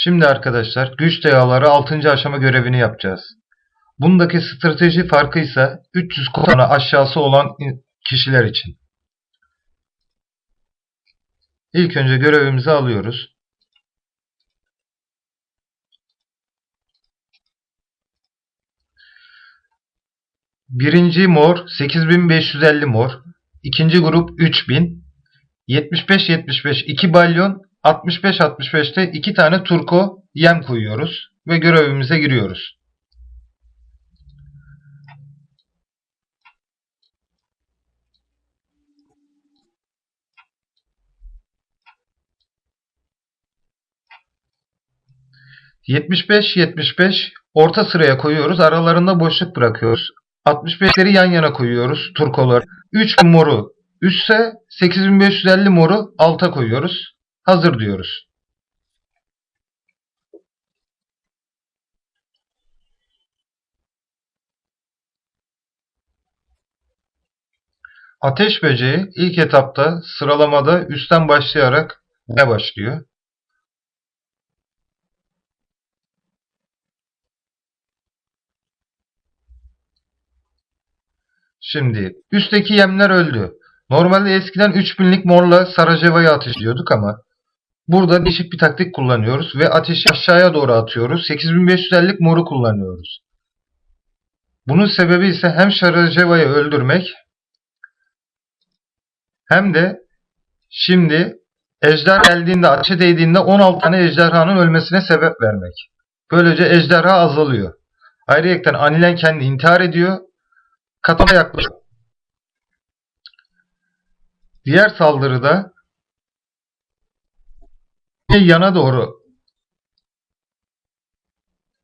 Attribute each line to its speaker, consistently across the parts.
Speaker 1: Şimdi arkadaşlar güç deyaları 6. aşama görevini yapacağız. Bundaki strateji farkı ise 300 kotana aşağısı olan kişiler için. İlk önce görevimizi alıyoruz. Birinci mor 8550 mor. İkinci grup 3000. 75-75 2 balyon 65-65'te 2 tane turko yem koyuyoruz ve görevimize giriyoruz. ...75-75 orta sıraya koyuyoruz. Aralarında boşluk bırakıyoruz. 65'leri yan yana koyuyoruz. Turkolar. 3 moru üstse 8550 moru alta koyuyoruz. Hazır diyoruz. Ateş böceği ilk etapta sıralamada üstten başlayarak ne başlıyor? Şimdi üstteki yemler öldü. Normalde eskiden 3000'lik morla Sarajeva'yı ateşliyorduk ama burada değişik bir taktik kullanıyoruz ve ateşi aşağıya doğru atıyoruz. 8550'lik moru kullanıyoruz. Bunun sebebi ise hem Sarajeva'yı öldürmek hem de şimdi ejder geldiğinde ateşe değdiğinde 16 tane ejderhanın ölmesine sebep vermek. Böylece ejderha azalıyor. Ayrıca Anilen kendi intihar ediyor. Katana yaklaşıyor. Diğer saldırıda yana doğru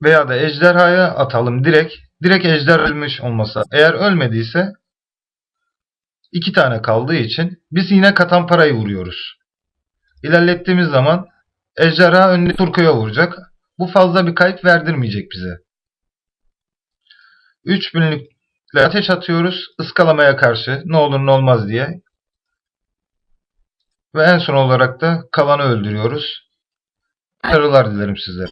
Speaker 1: veya da ejderhaya atalım direkt. Direkt ejder ölmüş olmasa. Eğer ölmediyse iki tane kaldığı için biz yine katan parayı vuruyoruz. İlerlettiğimiz zaman ejderha önüne Turko'ya vuracak. Bu fazla bir kayıp verdirmeyecek bize. 3000'lükle ateş atıyoruz. ıskalamaya karşı ne olur ne olmaz diye. Ve en son olarak da kalanı öldürüyoruz. Başarılar dilerim sizlere.